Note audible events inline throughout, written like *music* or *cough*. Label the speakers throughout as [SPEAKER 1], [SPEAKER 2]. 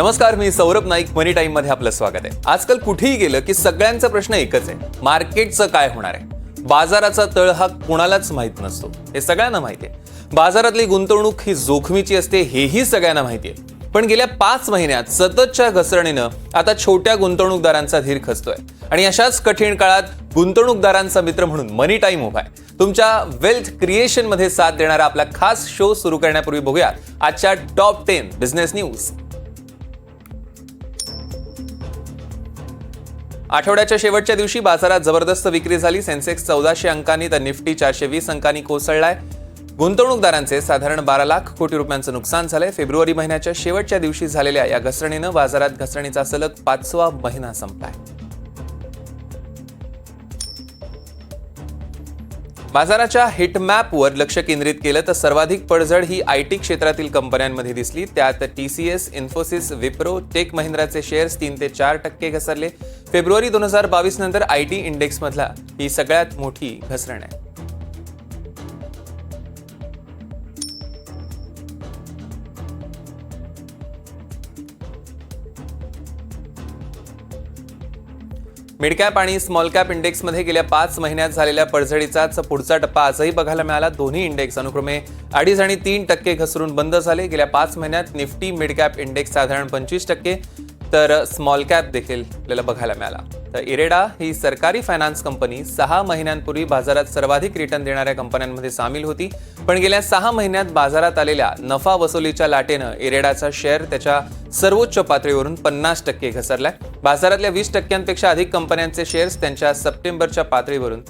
[SPEAKER 1] नमस्कार मी सौरभ नाईक मनी टाइममध्ये आपलं स्वागत आहे. आजकाल कुठेही गेलं की सगळ्यांचा प्रश्न एकच आहे मार्केटचं काय होणार आहे? बाजाराचा तळ हा कोणालाच माहीत नसतो हे सगळ्यांना माहिती आहे. बाजारातली गुंतवणूक ही जोखमीची असते हेही सगळ्यांना माहिती आहे. पण गेल्या पाच महिन्यात सततच्या घसरणीनं आता छोट्या गुंतवणूकदारांचा धीर खचतोय. आणि अशाच कठीण काळात गुंतवणूकदारांचा मित्र म्हणून मनी टाईम उभा आहे. तुमच्या वेल्थ क्रिएशनमध्ये साथ देणारा आपला खास शो सुरू करण्यापूर्वी बघूया आजच्या टॉप टेन बिझनेस न्यूज. आठवड्याच्या शेवटच्या दिवशी बाजारात जबरदस्त विक्री झाली. सेन्सेक्स चौदाशे अंकांनी तर निफ्टी चारशे वीस अंकांनी कोसळलाय. गुंतवणूकदारांचे साधारण बारा लाख कोटी रुपयांचं नुकसान झालंय. फेब्रुवारी महिन्याच्या शेवटच्या दिवशी झालेल्या या घसरणीनं बाजारात घसरणीचा सलग पाचवा महिना संपलाय. बाजाराच्या हिटमॅपवर लक्ष केंद्रित केलं तर सर्वाधिक पडझड ही आय टी क्षेत्रातील कंपन्यांमध्ये दिसली. त्यात T C S Infosys Wipro tech महिंद्राचे shares तीन ते चार टक्के घसरले. फेब्रुवारी दोन हजार बावीस नंतर आय टी इंडेक्समधला ही सगळ्यात मोठी घसरण आहे. मिडकॅप आणि स्मॉल कॅप इंडेक्समध्ये गेल्या पाच महिन्यात झालेल्या पडझडीचाच पुढचा टप्पा आजही बघायला मिळाला. दोन्ही इंडेक्स अनुक्रमे अडीच आणि तीन टक्के घसरून बंद झाले. गेल्या पाच महिन्यात निफ्टी मिडकॅप इंडेक्स साधारण पंचवीस टक्के तर स्मॉल कॅप देखील आपल्याला बघायला मिळाला. तर इरेडा ही सरकारी फायनान्स कंपनी सहा महिन्यांपूर्वी बाजारात सर्वाधिक रिटर्न देणाऱ्या कंपन्यांमध्ये सामील होती. पण गेल्या सहा महिन्यात बाजारात आलेल्या नफा वसुलीच्या लाटेनं इरेडाचा शेअर त्याच्या सर्वोच्च पातळीवरून पन्नास टक्के घसरलाय. बाजारातल्या वीस टक्क्यांपेक्षा अधिक कंपन्यांचे शेअर्स त्यांच्या सप्टेंबरच्या पातळीवरून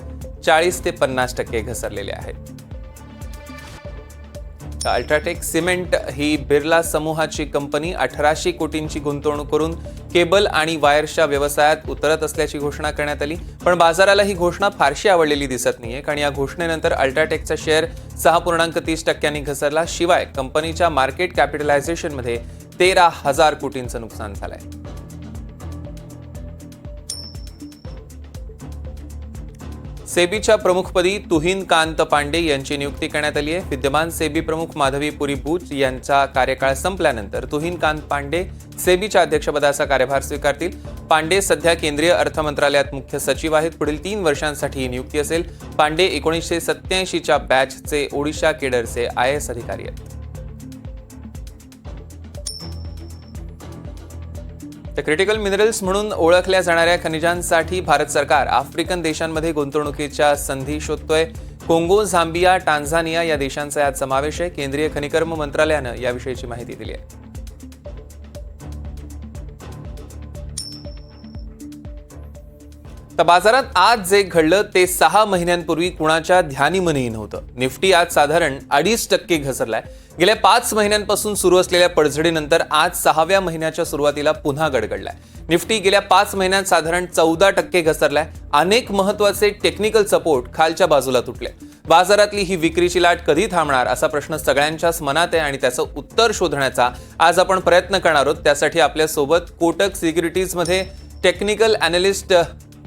[SPEAKER 1] चाळीस ते पन्नास टक्के घसरलेले आहेत. अल्ट्राटेक सिमेंट ही बिर्ला समूहाची कंपनी अठराशे कोटींची गुंतवणूक करून केबल आणि वायर्सच्या व्यवसायात उतरत असल्याची घोषणा करण्यात आली. पण बाजाराला ही घोषणा फारशी आवडलेली दिसत नाहीये. कारण या घोषणेनंतर अल्ट्राटेकचा शेअर सहा पूर्णांक तीस टक्क्यांनी घसरला. शिवाय कंपनीच्या मार्केट कॅपिटलायझेशनमध्ये तेरा हजार कोटींचं नुकसान झालंय. सेबीच्या प्रमुखपदी तुहीन कांत पांडे यांची नियुक्ती करण्यात आली आहे. विद्यमान सेबी प्रमुख माधवी पुरी बूच यांचा कार्यकाळ संपल्यानंतर तुहीन कांत पांडे सेबीच्या अध्यक्षपदाचा कार्यभार स्वीकारतील. पांडे सध्या केंद्रीय अर्थ मंत्रालयात मुख्य सचिव आहेत. पुढील तीन वर्षांसाठी ही नियुक्ती असेल. पांडे एकोणीसशे सत्याऐंशीच्या बॅचचे ओडिशा केडरचे आय एस अधिकारी आहेत. तर क्रिटिकल मिनरल्स म्हणून ओळखल्या जाणाऱ्या खनिजांसाठी भारत सरकार आफ्रिकन देशांमध्ये गुंतवणुकीच्या संधी शोधतोय. कोंगो झांबिया टांझानिया या देशांचा यात समावेश आहे. केंद्रीय खनिकर्म मंत्रालयानं याविषयीची माहिती दिली आहे. तर बाजारात आज जे घडलं ते सहा महिन्यांपूर्वी कुणाच्या ध्यानीमनीही नव्हतं. निफ्टी आज साधारण अडीच टक्के घसरलाय. गेल्या पाच महिन्यांपासून सुरू असलेल्या पडझडीनंतर आज सहाव्या महिन्याच्या सुरुवातीला पुन्हा गडगडलाय. निफ्टी गेल्या पाच महिन्यात साधारण चौदा टक्के घसरलाय. अनेक महत्त्वाचे टेक्निकल सपोर्ट खालच्या बाजूला तुटले. बाजारातली ही विक्रीची लाट कधी थांबणार असा प्रश्न सगळ्यांच्याच मनात आहे आणि त्याचं उत्तर शोधण्याचा आज आपण प्रयत्न करणार आहोत. त्यासाठी आपल्यासोबत कोटक सिक्युरिटीजमध्ये टेक्निकल अनालिस्ट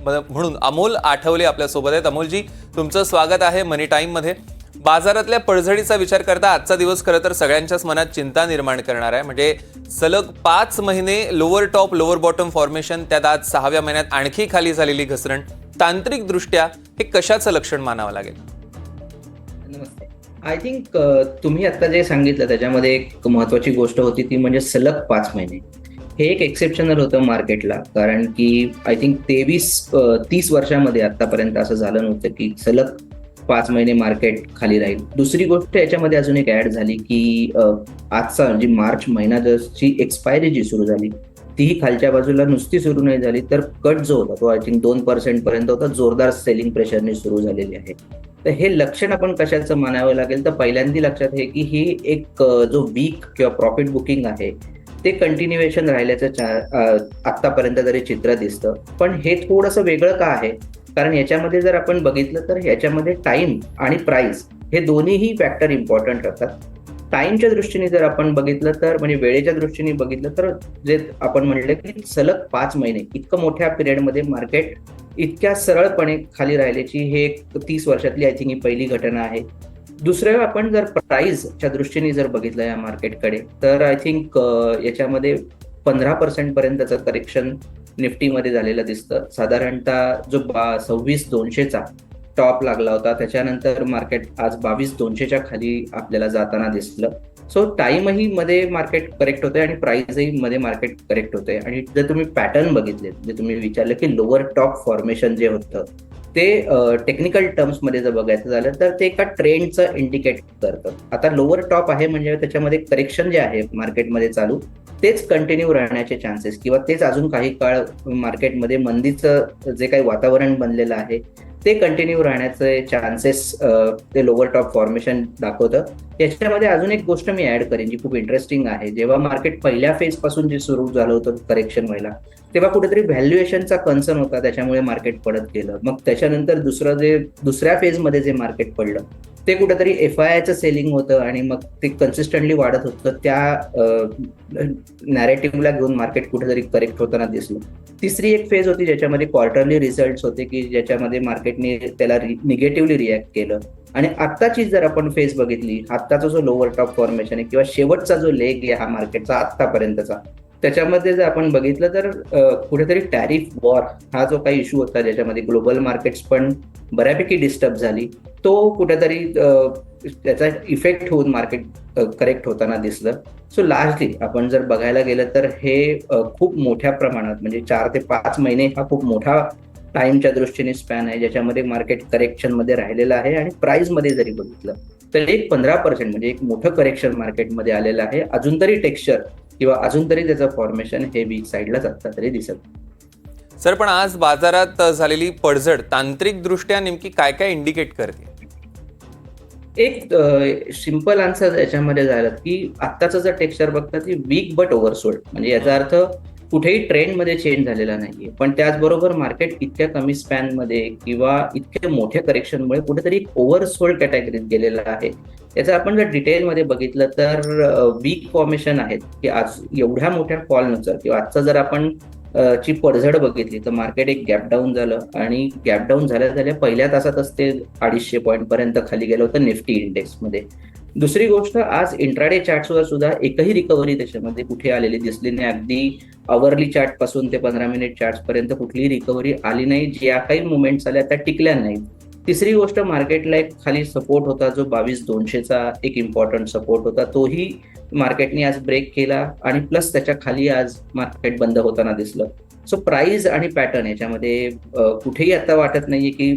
[SPEAKER 1] म्हणून अमोल आठवले आपल्यासोबत आहेत. अमोलजी तुमचं स्वागत आहे मनी टाईममध्ये. बाजारातल्या पडझडीचा विचार करता आजचा दिवस खरं तर सगळ्यांच्याच मनात चिंता निर्माण करणार आहे. म्हणजे सलग पाच महिने lower top lower bottom formation त्यात आज सहाव्या महिन्यात आणखी खाली झालेली घसरण. तांत्रिकदृष्ट्या हे कशाचं लक्षण मानावं लागेल?
[SPEAKER 2] नमस्ते. आय थिंक तुम्ही आता जे सांगितलं त्याच्यामध्ये एक महत्वाची गोष्ट होती ती म्हणजे सलग पाच महिने. हे एक एक्सेप्शनल होतं मार्केटला. कारण की आय थिंक तेवीस तीस वर्षामध्ये आतापर्यंत असं झालं नव्हतं की सलग पाच महिने मार्केट खाली राहील. दुसरी गोष्ट याच्यामध्ये अजून एक ऍड झाली की आजचा म्हणजे मार्च महिना जशी एक्सपायरी जी सुरू झाली तीही खालच्या बाजूला नुसती सुरू नाही झाली तर कट जो होता तो आय थिंक दोन पर्सेंट पर्यंत होता जोरदार सेलिंग प्रेशरने सुरू झालेली आहे. तर हे लक्षण आपण कशाचं मानावं लागेल? तर पहिल्यांदा लक्षात आहे की ही एक जो वीक किंवा प्रॉफिट बुकिंग आहे ते कंटिन्युएशन राहिल्याचं आतापर्यंत तरी चित्र दिसतं. पण हे थोडंसं वेगळं का आहे? कारण याच्यामध्ये जर आपण बघितलं तर याच्यामध्ये टाइम आणि प्राइस हे दोन्हीही फॅक्टर इम्पॉर्टंट असतात टाइमच्या दृष्टीने जर आपण बघितलं तर म्हणजे वेळेच्या दृष्टीने बघितलं तर जे आपण म्हणलं की सलग पाच महिने इतकं मोठ्या पिरियडमध्ये मार्केट इतक्या सरळपणे खाली राहिल्याची हे एक तीस वर्षातली आय थिंक ही पहिली घटना आहे. दुसरं आपण जर प्राईजच्या दृष्टीने जर बघितलं या मार्केटकडे तर आय थिंक याच्यामध्ये पंधरा पर्सेंट पर्यंतचं करेक्शन निफ्टीमध्ये झालेलं दिसतं. साधारणतः जो बा सव्वीस दोनशेचा टॉप लागला होता त्याच्यानंतर मार्केट आज बावीस दोनशेच्या खाली आपल्याला जाताना दिसलं. सो टाइमही मध्ये मार्केट करेक्ट होते आणि प्राइसही मध्ये मार्केट करेक्ट होते आणि जर तुम्ही पॅटर्न बघितले जे तुम्ही विचारलं की लोअर टॉप फॉर्मेशन जे होतं ते टेक्निकल टर्म्समध्ये जर बघायचं झालं तर ते एका ट्रेंडचं इंडिकेट करतं. आता लोअर टॉप आहे म्हणजे त्याच्यामध्ये करेक्शन जे आहे मार्केटमध्ये चालू तेच कंटिन्यू राहण्याचे चान्सेस किंवा तेच अजून काही काळ मार्केटमध्ये मंदीचं जे काही वातावरण बनलेलं आहे ते कंटिन्यू राहण्याचे चान्सेस ते लोअर टॉप फॉर्मेशन दाखवतं. याच्यामध्ये अजून एक गोष्ट मी ऍड करेन जी खूप इंटरेस्टिंग आहे. जेव्हा मार्केट पहिल्या फेजपासून जे सुरू झालं होतं करेक्शन व्हायला तेव्हा कुठेतरी व्हॅल्युएशनचा कन्सर्न होता त्याच्यामुळे मार्केट पडत गेलं. मग त्याच्यानंतर दुसरं जे दुसऱ्या फेजमध्ये जे मार्केट पडलं ते कुठेतरी एफ आय आयचं सेलिंग होतं आणि मग ते कन्सिस्टंटली वाढत होतं. त्या नॅरेटिव्हला घेऊन मार्केट कुठेतरी करेक्ट होताना दिसलं. तिसरी एक फेज होती ज्याच्यामध्ये क्वार्टरली रिझल्ट होते की ज्याच्यामध्ये मार्केटने त्याला निगेटिव्हली रिॲक्ट केलं. आणि आत्ताची जर आपण फेज बघितली आत्ताचा जो लोअर टॉप फॉर्मेशन आहे किंवा शेवटचा जो लेग आहे हा मार्केटचा आत्तापर्यंतचा त्याच्यामध्ये जर आपण बघितलं तर कुठेतरी टॅरिफ वॉर हा जो काही इश्यू होता ज्याच्यामध्ये ग्लोबल मार्केट्स पण बऱ्यापैकी डिस्टर्ब झाली तो कुठेतरी त्याचा इफेक्ट होऊन मार्केट करेक्ट होताना दिसलं. सो लार्जली आपण जर बघायला गेलं तर हे खूप मोठ्या प्रमाणात म्हणजे चार ते पाच महिने हा खूप मोठा टाइमच्या दृष्टीने स्पॅन आहे ज्याच्यामध्ये मार्केट करेक्शनमध्ये राहिलेलं आहे आणि प्राईजमध्ये जरी बघितलं तर एक पंधरा पर्सेंट म्हणजे एक मोठं करेक्शन मार्केटमध्ये आलेलं आहे. अजून तरी टेक्स्चर किंवा अजून तरी त्याचं फॉर्मेशन हे वीक साईडलाच आता तरी दिसत.
[SPEAKER 1] सर पण आज बाजारात झालेली पडझड तांत्रिक दृष्ट्या नेमकी काय काय इंडिकेट करते?
[SPEAKER 2] एक सिंपल आन्सर याच्यामध्ये झालं की आत्ताचं जर टेक्स्चर बघता ती वीक बट ओव्हरसोल्ड म्हणजे याचा अर्थ कुठेही ट्रेंडमध्ये चेंज झालेला नाहीये. पण त्याचबरोबर मार्केट इतक्या कमी स्पॅनमध्ये किंवा इतक्या मोठ्या करेक्शनमुळे कुठेतरी ओव्हरसोल्ड कॅटेगरीत गेलेलं आहे. त्याचं आपण जर डिटेलमध्ये बघितलं तर वीक फॉर्मेशन आहेत की आज एवढ्या मोठ्या फॉलनुसार किंवा आजचा जर आपण ची पडझड बघितली तर मार्केट एक गॅप डाऊन झालं आणि गॅप डाऊन झाल्या झाल्या पहिल्या तासातच ते अडीचशे पॉईंट पर्यंत खाली गेलं होतं निफ्टी इंडेक्समध्ये दुसरी गोष्ट आज इंट्राडे चार्ट सुद्धा एकही रिकव्हरी त्याच्यामध्ये कुठे आलेली दिसली नाही. अगदी अवरली चार्टपासून ते पंधरा मिनिट चार्ट पर्यंत कुठलीही रिकव्हरी आली नाही. ज्या काही मुवमेंट्स आल्या त्या टिकल्या नाहीत. तिसरी गोष्ट मार्केटला एक खाली सपोर्ट होता जो बावीस दोनशेचा एक इम्पॉर्टंट सपोर्ट होता तोही मार्केटने आज ब्रेक केला आणि प्लस त्याच्याखाली आज मार्केट बंद होताना दिसलं. सो प्राइस आणि पॅटर्न याच्यामध्ये कुठेही आता वाटत नाहीये की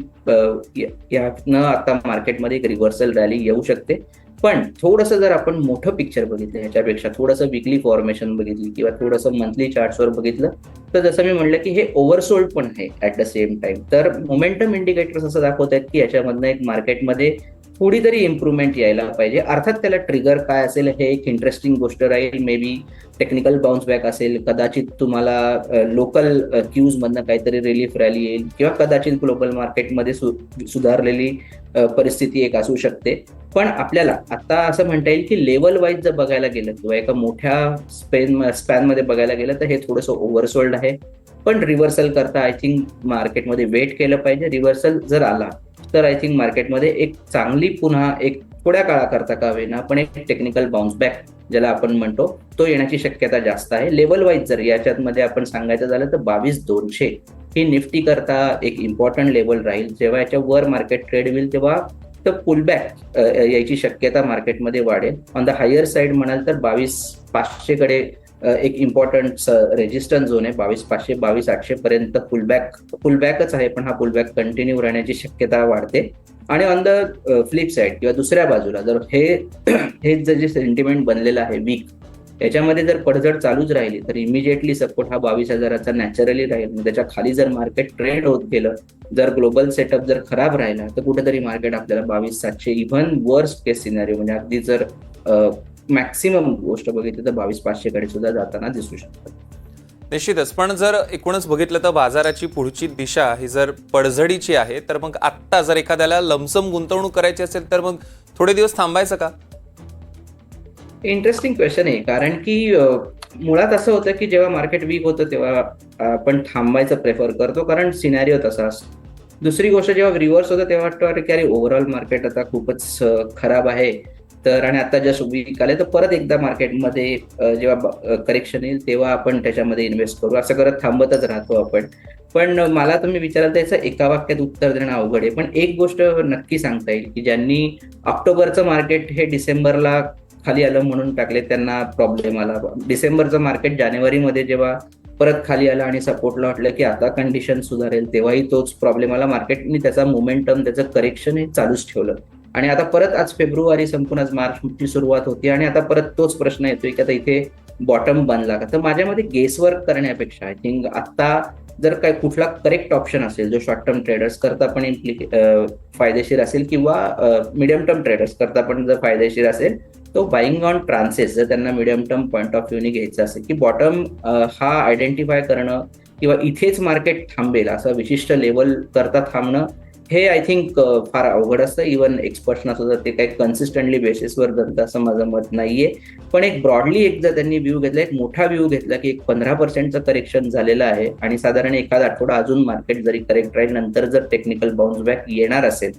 [SPEAKER 2] यातनं आता मार्केटमध्ये एक रिव्हर्सल रॅली येऊ शकते. पण थोडंसं जर आपण मोठं पिक्चर बघितलं ह्याच्यापेक्षा थोडंसं विकली फॉर्मेशन बघितली किंवा थोडंसं मंथली चार्ट्सवर बघितलं तर जसं मी म्हणलं की हे ओव्हरसोल्ड पण आहे ऍट द सेम टाइम तर मोमेंटम इंडिकेटर्स असं दाखवत आहेत की याच्यामधनं एक मार्केटमध्ये थोडी तरी इम्प्रुव्हमेंट यायला पाहिजे. अर्थात त्याला ट्रिगर काय असेल हे एक इंटरेस्टिंग गोष्ट राहील. Maybe technical bounce back असेल. कदाचित तुम्हाला लोकल क्यूज मधनं काहीतरी रिलीफ रॅली येईल. किंवा कदाचित ग्लोबल मार्केटमध्ये सुधारलेली परिस्थिती एक असू शकते. पण आपल्याला आता असं म्हणता येईल की लेवल वाईज जर बघायला गेलं किंवा एका मोठ्या स्पेन स्पॅनमध्ये बघायला गेलं तर हे थोडंसं ओव्हरसोल्ड आहे. पण रिव्हर्सल करता आय थिंक मार्केटमध्ये वेट केलं पाहिजे. रिव्हर्सल जर आला तर आय थिंक मार्केटमध्ये एक चांगली पुन्हा एक थोड्या काळाकरता का होईना पण एक टेक्निकल बाउन्स बॅक ज्याला आपण म्हणतो तो येण्याची शक्यता जास्त आहे. लेवल वाईज जर याच्यात मध्ये आपण सांगायचं झालं तर बावीस दोनशे ही निफ्टी करता एक इम्पॉर्टंट लेवल राहील. जेव्हा याच्या वर मार्केट ट्रेड होईल तेव्हा तर पुलबॅक यायची शक्यता मार्केटमध्ये वाढेल. ऑन द हायर साईड म्हणाल तर बावीस पाचशे कडे एक इम्पॉर्टंट रेजिस्टन्स झोन आहे. बावीस पाचशे बावीस आठशे पर्यंत फुलबॅक फुलबॅकच आहे पण हा फुलबॅक कंटिन्यू राहण्याची शक्यता वाढते. आणि ऑन द फ्लिप साईड किंवा दुसऱ्या बाजूला जर हे *clears throat* हेच जर जे सेंटिमेंट बनलेलं आहे वीक याच्यामध्ये जर पडझड चालूच राहिली तर इमिजिएटली सपोर्ट हा बावीस हजाराचा नॅचरली राहील. त्याच्याखाली जर मार्केट ट्रेंड होत गेलं जर ग्लोबल सेटअप जर खराब राहिला तर कुठेतरी मार्केट आपल्याला बावीस सातशे इव्हन वर्स्ट केस सिनारी म्हणजे अगदी जर मॅक्सिमम गोष्ट बघितली तर बावीस पाचशे कडे सुद्धा जाताना दिसू शकतात.
[SPEAKER 1] निश्चितच पण जर एकूणच बघितलं तर बाजाराची पुढची दिशा ही जर पडझडीची आहे तर मग आत्ता जर एखाद्याला लमसम गुंतवणूक करायची असेल तर मग थोडे दिवस थांबायचं का?
[SPEAKER 2] इंटरेस्टिंग क्वेश्चन आहे कारण की मुळात असं होतं की जेव्हा मार्केट वीक होतं तेव्हा आपण थांबायचं प्रेफर करतो कारण सिनॅरिओ तसा असतो. दुसरी गोष्ट जेव्हा रिव्हर्स होतं तेव्हा वाटतं की अरे ओव्हरऑल मार्केट आता खूपच खराब आहे. तर आणि आता ज्या वीक आले तर परत एकदा मार्केटमध्ये जेव्हा करेक्शन येईल तेव्हा आपण त्याच्यामध्ये इन्व्हेस्ट करू. असं करत थांबतच राहतो आपण. पण मला तुम्ही विचाराल त्याचं एका वाक्यात उत्तर देणं अवघड आहे. पण एक गोष्ट नक्की सांगता येईल की ज्यांनी ऑक्टोबरचं मार्केट हे डिसेंबरला खाली आलं म्हणून टाकले त्यांना प्रॉब्लेम आला. डिसेंबरचं मार्केट जानेवारीमध्ये जेव्हा परत खाली आलं आणि सपोर्टला वाटलं की आता कंडिशन सुधारेल तेव्हाही तोच प्रॉब्लेम आला. मार्केटनी त्याचा मोमेंटम त्याचं करेक्शन हे चालूच ठेवलं. आणि आता परत आज फेब्रुवारी संपून आज मार्चची सुरुवात होती आणि आता परत तोच प्रश्न येतोय की आता इथे बॉटम बनला का? तर माझ्यामध्ये गेसवर्क करण्यापेक्षा आय थिंक आता जर काय कुठला करेक्ट ऑप्शन असेल जो शॉर्ट टर्म ट्रेडर्स करता पण फायदेशीर असेल किंवा मिडियम टर्म ट्रेडर्स करता पण जर फायदेशीर असेल तो बाईंग ऑन ट्रान्सेस जर त्यांना मिडियम टर्म पॉईंट ऑफ व्ह्यूने घ्यायचा असेल की बॉटम हा आयडेंटिफाय करणं किंवा इथेच मार्केट थांबेल असं विशिष्ट लेवल करता थांबणं हे आय थिंक फार अवघड असतं. इव्हन एक्सपर्ट्सना सुद्धा ते काही कन्सिस्टंटली बेसिसवर जमतं असं माझं मत नाहीये. पण एक ब्रॉडली एक जर त्यांनी व्ह्यू घेतला एक मोठा व्ह्यू घेतला की एक पंधरा पर्सेंटचं करेक्शन झालेलं आहे आणि साधारण एखादा आठवडा अजून मार्केट जरी करेक्ट राहील नंतर जर टेक्निकल बाउन्स बॅक येणार असेल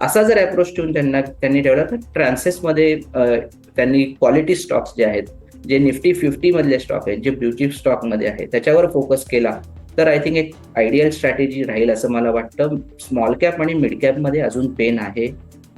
[SPEAKER 2] असा जर अप्रोच ठेवून त्यांना त्यांनी ठेवला तर ट्रान्सेसमध्ये त्यांनी क्वालिटी स्टॉक्स जे आहेत जे निफ्टी फिफ्टी मधले स्टॉक आहेत जे ब्ल्यूचिप स्टॉकमध्ये आहेत त्याच्यावर फोकस केला. तर आय थिंक एक आयडियल स्ट्रॅटेजी राहील असं मला वाटतं. स्मॉल कॅप आणि मिड कॅपमध्ये अजून पेन आहे.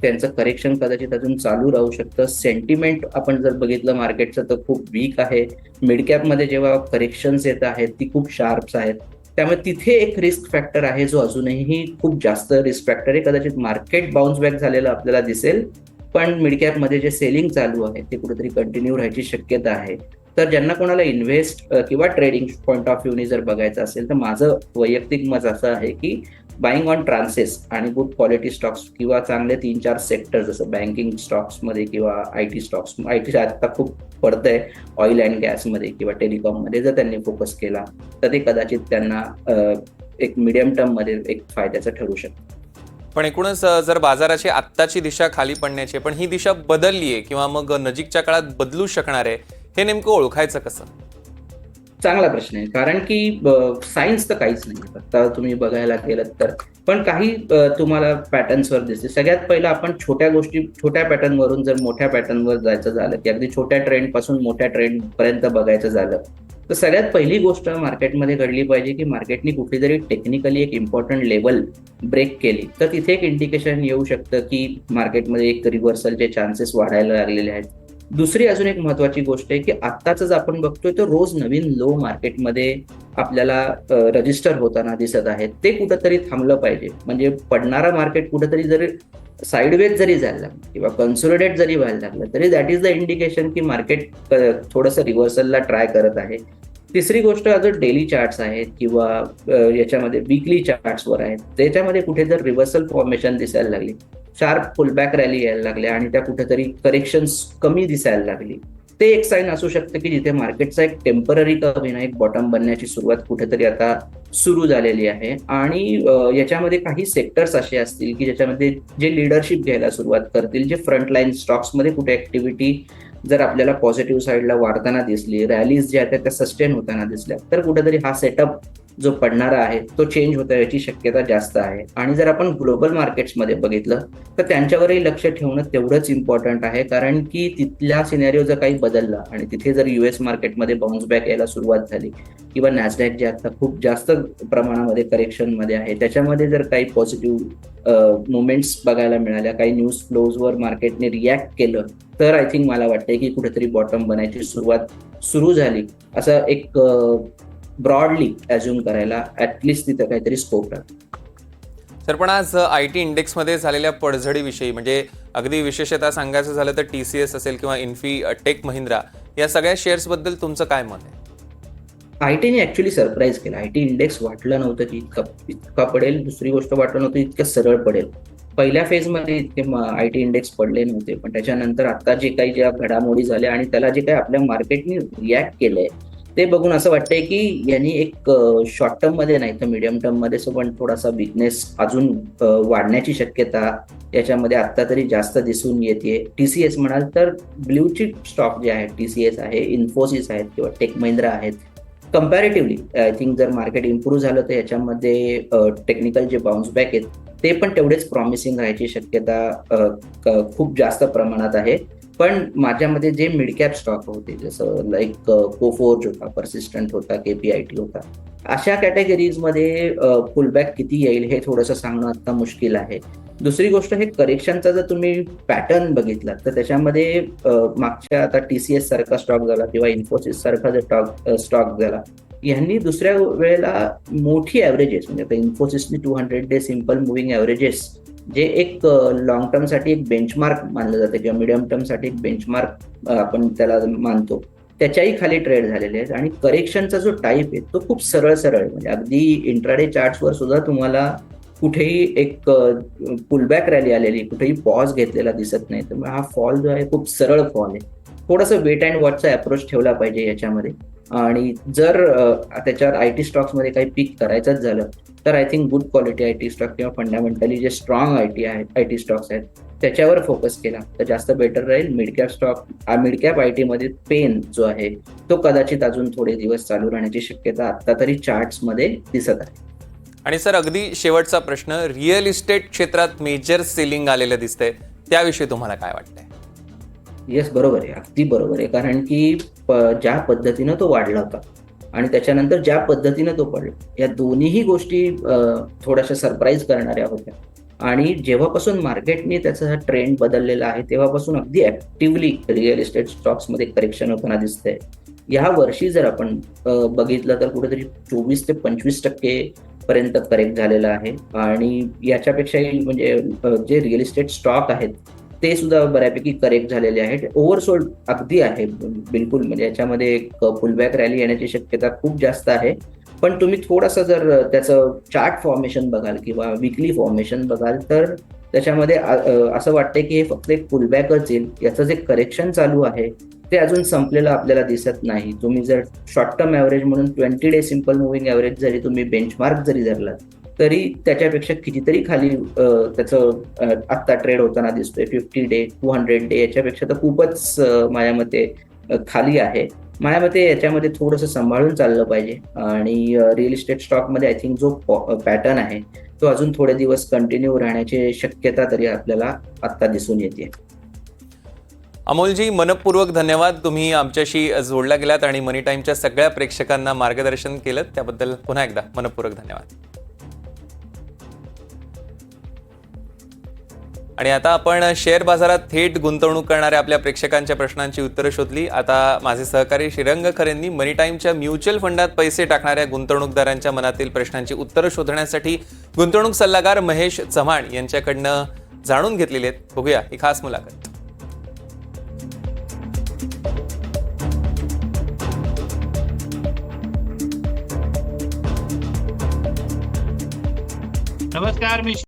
[SPEAKER 2] त्यांचं करेक्शन कदाचित अजून चालू राहू शकतं. सेंटिमेंट आपण जर बघितलं मार्केटचं तर खूप वीक आहे. मिड कॅपमध्ये जेव्हा करेक्शन्स येत आहेत ती खूप शार्प्स आहेत. त्यामुळे तिथे एक रिस्क फॅक्टर आहे जो अजूनही खूप जास्त रिस्क फॅक्टर आहे. कदाचित मार्केट बाउन्स बॅक झालेलं आपल्याला दिसेल. पण मिड कॅपमध्ये जे सेलिंग चालू आहे ते कुठेतरी कंटिन्यू राहायची शक्यता आहे. तर ज्यांना कोणाला इन्व्हेस्ट किंवा ट्रेडिंग पॉईंट ऑफ व्ह्यूने जर बघायचं असेल तर माझं वैयक्तिक मत असं आहे की बाईंग ऑन ट्रान्सेस आणि गुड क्वालिटी स्टॉक्स किंवा चांगले तीन चार सेक्टर जसं बँकिंग स्टॉक्समध्ये किंवा I T stocks I T आता खूप पडतंय ऑइल अँड गॅसमध्ये किंवा टेलिकॉममध्ये जर त्यांनी फोकस केला तर ते कदाचित त्यांना एक मिडियम टर्ममध्ये एक फायद्याचं ठरू शकतं.
[SPEAKER 1] पण एकूणच जर बाजाराची आत्ताची दिशा खाली पडण्याची आहे, पण ही दिशा बदलली आहे किंवा मग नजीकच्या काळात बदलू शकणार आहे हे नेमकं ओळखायचं कसं?
[SPEAKER 2] चांगला प्रश्न आहे. कारण की सायन्स तर काहीच नाही आता तुम्ही बघायला गेलं तर. पण काही तुम्हाला पॅटर्न्सवर दिसते सगळ्यात पहिलं आपण छोट्या गोष्टी छोट्या पॅटर्नवरून जर मोठ्या पॅटर्नवर जायचं झालं की अगदी छोट्या ट्रेंडपासून मोठ्या ट्रेंड पर्यंत बघायचं झालं तर सगळ्यात पहिली गोष्ट मार्केटमध्ये घडली पाहिजे की मार्केटनी कुठली तरी टेक्निकली एक इम्पॉर्टंट लेवल ब्रेक केली. तर तिथे एक इंडिकेशन येऊ शकतं की मार्केटमध्ये एक रिव्हर्सलचे चान्सेस वाढायला लागलेले आहेत. दुसरी अजून एक महत्वाची गोष्ट आहे की आत्ताच आपण बघतोय तर रोज नवीन लो मार्केटमध्ये आपल्याला रजिस्टर होताना दिसत आहेत. ते कुठंतरी थांबलं पाहिजे. म्हणजे पडणारा मार्केट कुठंतरी जरी साईडवेज जरी जायला लागलं किंवा कन्सोलिडेट जरी व्हायला लागलं तरी दॅट इज द इंडिकेशन की मार्केट थोडंसं रिव्हर्सलला ट्राय करत आहे. तिसरी गोष्ट अजून डेली चार्ट्स आहेत किंवा याच्यामध्ये वीकली चार्ट्सवर आहेत. त्याच्यामध्ये कुठे जर रिव्हर्सल फॉर्मेशन दिसायला लागली. शार्प पुलबॅक रॅली यायला लागल्या आणि त्या कुठेतरी करेक्शन्स कमी दिसायला लागली. ते एक साईन असू शकतं की जिथे मार्केटचा एक टेंपररी का एक बॉटम बनण्याची सुरुवात कुठेतरी आता सुरू झालेली आहे. आणि याच्यामध्ये काही सेक्टर्स असे असतील की ज्याच्यामध्ये जे लिडरशिप घ्यायला सुरुवात करतील जे फ्रंटलाईन स्टॉक्समध्ये कुठे ऍक्टिव्हिटी जर आपल्याला पॉझिटिव्ह साईडला वाढताना दिसली रॅलीज ज्या आहेत त्या सस्टेन होताना दिसल्या तर कुठेतरी हा सेटअप जो पडणारा आहे तो चेंज होता याची शक्यता जास्त आहे. आणि जर आपण ग्लोबल मार्केट्समध्ये बघितलं तर त्यांच्यावरही लक्ष ठेवणं तेवढंच इम्पॉर्टंट आहे. कारण की तिथल्या सिनेरिओ जर काही बदलला आणि तिथे जर युएस मार्केटमध्ये बाउन्स बॅक यायला सुरुवात झाली किंवा नॅसडॅक जे आता खूप जास्त प्रमाणामध्ये करेक्शनमध्ये आहे त्याच्यामध्ये जर काही पॉझिटिव्ह मुवमेंट्स बघायला मिळाल्या काही न्यूज फ्लोजवर मार्केटने रिॲक्ट केलं तर आय थिंक मला वाटतंय की कुठेतरी बॉटम बनायची सुरुवात सुरू झाली. असं एक ब्रॉडली अज्युम करायला ऍटलिस्ट तिथं काहीतरी स्कोप राहतो
[SPEAKER 1] तर पण आज आय टी इंडेक्समध्ये झालेल्या पडझडीविषयी म्हणजे अगदी विशेषतः सांगायचं झालं तर टी सी एस असेल किंवा इन्फी टेक महिंद्रा या सगळ्या शेअर्सबद्दल तुमचं काय मत आहे?
[SPEAKER 2] आय टीने ऍक्च्युली सरप्राईज केलं. आय टी इंडेक्स वाटलं नव्हतं की इतका इतका पडेल दुसरी गोष्ट वाटलं नव्हतं इतकं सरळ पडेल. पहिल्या फेजमध्ये इतके आय टी इंडेक्स पडले नव्हते पण त्याच्यानंतर आता जे काही ज्या घडामोडी झाल्या आणि त्याला जे काही आपल्या मार्केटने रिॲक्ट केलंय ते बघून असं वाटतंय की यांनी एक शॉर्ट टर्ममध्ये नाही तर मिडियम टर्ममध्ये पण थोडासा बिझनेस अजून वाढण्याची शक्यता याच्यामध्ये आता तरी जास्त दिसून येते टीसीएस म्हणाल तर ब्ल्यू चिप स्टॉक जे आहेत टीसीएस आहे इन्फोसिस आहेत किंवा टेक महिंद्रा आहेत कम्पॅरेटिव्हली आय थिंक जर मार्केट इम्प्रूव्ह झालं तर याच्यामध्ये टेक्निकल जे बाउन्स बॅक आहेत ते पण तेवढेच प्रॉमिसिंग राहायची शक्यता खूप जास्त प्रमाणात आहे. पण माझ्यामध्ये जे मिडकॅप स्टॉक होते जसं लाईक कोफोर्ज uh, होता परसिस्टंट होता केपीआयटी होता अशा कॅटेगरीजमध्ये पुलबॅक uh, किती येईल हे थोडंसं सांगणं आता मुश्किल आहे. दुसरी गोष्ट हे करेक्शनचा जर तुम्ही पॅटर्न बघितला तर त्याच्यामध्ये uh, मागच्या आता टी सी एस सारखा स्टॉक झाला किंवा इन्फोसिस सारखा जर स्टॉक स्टॉक झाला यांनी दुसऱ्या वेळेला मोठी ॲव्हरेजेस म्हणजे आता इन्फोसिसनी two hundred day simple moving averages जे एक लॉंग टर्मसाठी एक बेंचमार्क मानलं जातं किंवा मिडियम टर्मसाठी एक बेंचमार्क आपण त्याला मानतो. त्याच्याही खाली ट्रेड झालेले आहेत आणि करेक्शनचा जो टाईप आहे तो खूप सरळ सरळ आहे. म्हणजे अगदी इंट्राडे चार्ट्सवर सुद्धा तुम्हाला कुठेही एक पुलबॅक रॅली आलेली कुठेही पॉज घेतलेला दिसत नाही. त्यामुळे हा फॉल जो आहे खूप सरळ फॉल आहे. थोडंसं वेट अँड वॉचचा अप्रोच ठेवला पाहिजे याच्यामध्ये. आणि जर त्याच्यात त्याच्यावर आय टी स्टॉक्समध्ये काही पिक करायचंच झालं तर I think good quality I T stock किंवा फंडामेंटली जे स्ट्रॉंग आय टी आहेत आय टी स्टॉक्स आहेत त्याच्यावर फोकस केला. तर जास्त बेटर राहील. Mid cap stock mid cap I टीमध्ये पेन जो आहे तो कदाचित अजून थोडे दिवस चालू राहण्याची शक्यता आता तरी चार्ट्समध्ये दिसत आहे.
[SPEAKER 1] आणि सर अगदी शेवटचा प्रश्न. रिअल इस्टेट क्षेत्रात मेजर सेलिंग आलेलं दिसतंय. त्याविषयी तुम्हाला काय वाटतंय?
[SPEAKER 2] येस बरोबर आहे. अगदी बरोबर आहे. कारण की प- ज्या पद्धतीनं तो वाढला होता आणि त्याच्यानंतर ज्या पद्धतीनं तो पडला या दोन्हीही गोष्टी थोड्याशा सरप्राईज करणाऱ्या होत्या. आणि जेव्हापासून मार्केटने त्याचा ट्रेंड बदललेला आहे तेव्हापासून अगदी ऍक्टिव्हली रिअल इस्टेट स्टॉक्समध्ये करेक्शन होताना दिसतंय. या वर्षी जर आपण बघितलं तर कुठेतरी चोवीस ते पंचवीस टक्के पर्यंत करेक्ट झालेलं आहे. आणि याच्यापेक्षाही म्हणजे जे रिअल इस्टेट स्टॉक आहेत ते सुद्धा बऱ्यापैकी करेक्ट झालेले आहेत. ओव्हरसोल्ड अगदी आहे. बिलकुल म्हणजे याच्यामध्ये एक फुलबॅक रॅली येण्याची शक्यता खूप जास्त आहे. पण तुम्ही थोडंसं जर त्याचं चार्ट फॉर्मेशन बघाल किंवा विकली फॉर्मेशन बघाल तर त्याच्यामध्ये असं वाटतंय की हे फक्त एक फुलबॅकच येईल. याचं जे करेक्शन चालू आहे ते अजून संपलेलं आपल्याला दिसत नाही. तुम्ही जर शॉर्ट टर्म ॲव्हरेज म्हणून twenty day simple moving average जरी तुम्ही बेंचमार्क जरी धरलात तरी त्याच्यापेक्षा कितीतरी खाली त्याचं आत्ता ट्रेड होताना दिसतोय. Fifty day two hundred day याच्यापेक्षा तर खूपच माझ्या मते खाली आहे. माझ्या मते याच्यामध्ये थोडंसं सांभाळून चाललं पाहिजे. आणि रिअल इस्टेट स्टॉकमध्ये आय थिंक जो पॅटर्न आहे तो अजून थोडे दिवस कंटिन्यू राहण्याची शक्यता तरी आपल्याला आत्ता दिसून येते.
[SPEAKER 1] अमोलजी मनपूर्वक धन्यवाद. तुम्ही आमच्याशी जोडला गेलात आणि मनी टाईमच्या सगळ्या प्रेक्षकांना मार्गदर्शन केलं. त्याबद्दल पुन्हा एकदा मनपूर्वक धन्यवाद. आणि आता आपण शेअर बाजारात थेट गुंतवणूक करणाऱ्या आपल्या प्रेक्षकांच्या प्रश्नांची उत्तरं शोधली. आता माझे सहकारी श्रीरंग खरेंनी मनी टाईमच्या म्युच्युअल फंडात पैसे टाकणाऱ्या गुंतवणूकदारांच्या मनातील प्रश्नांची उत्तरं शोधण्यासाठी गुंतवणूक सल्लागार महेश चव्हाण यांच्याकडनं जाणून घेतलेली आहेत. बघूया ही खास मुलाखत.
[SPEAKER 3] नमस्कार मी